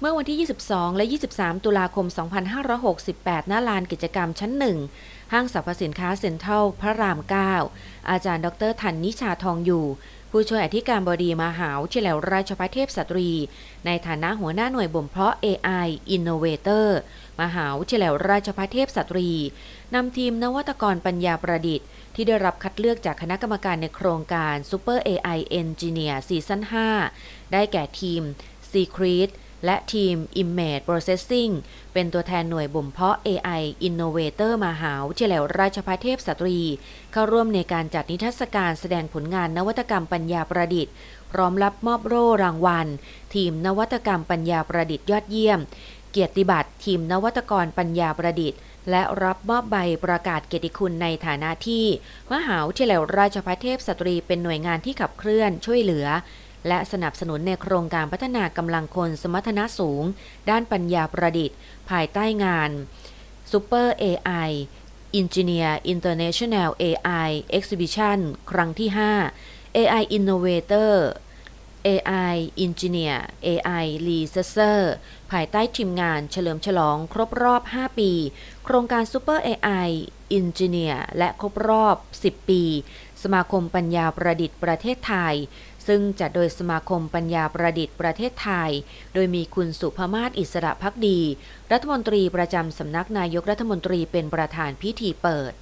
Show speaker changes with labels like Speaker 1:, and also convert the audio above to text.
Speaker 1: เมื่อวันที่ 22 และ 23 ตุลาคม 2568หน้าลานกิจกรรมชั้นหนึ่ง ห้างสรรพสินค้าเซ็นทรัลพระราม 9 อาจารย์ดรธันนิชาทองอยู่ ผู้ช่วยอธิการบดีมหาวิทยาลัยราชภัฏเทพสตรี ในฐานะหัวหน้าหน่วยบ่มเพาะ AI Innovator มหาวิทยาลัยราชภัฏเทพสตรี นำทีมนวัตกรปัญญาประดิษฐ์ ที่ได้รับคัดเลือกจากคณะกรรมการในโครงการ Super AI Engineer ซีซั่น5ได้แก่ทีม Secret และทีม Image Processing เป็นตัวแทนหน่วยบ่มเพาะ AI Innovator มหาวิทยาลัยราชภัฏเทพสตรี เข้าร่วมในการจัดนิทรรศการแสดงผลงานนวัตกรรมปัญญาประดิษฐ์ พร้อมรับมอบโล่รางวัล ทีมนวัตกรรมปัญญาประดิษฐ์ยอดเยี่ยม เกียรติบัตรทีมนวัตกรปัญญาประดิษฐ์ และรับมอบใบประกาศเกียรติคุณในฐานะที่ มหาวิทยาลัยราชภัฏเทพสตรีเป็นหน่วยงานที่ขับเคลื่อนช่วยเหลือ และสนับสนุนในโครงการพัฒนากำลังคนสมรรถนะสูง ด้านปัญญาประดิษฐ์ ภายใต้งาน Super AI Engineer International AI Exhibition ครั้งที่ 5 AI Innovator AI Engineer AI Researcher ภายใต้ทีมงานเฉลิมฉลองครบรอบ 5 ปี โครงการ Super AI Engineer และครบรอบ 10 ปี สมาคมปัญญาประดิษฐ์ประเทศไทย ซึ่งจัดโดยสมาคมปัญญาประดิษฐ์ประเทศไทย โดยมีคุณสุภมาศอิสระพักดี รัฐมนตรีประจำสำนักนายกรัฐมนตรีเป็นประธานพิธีเปิด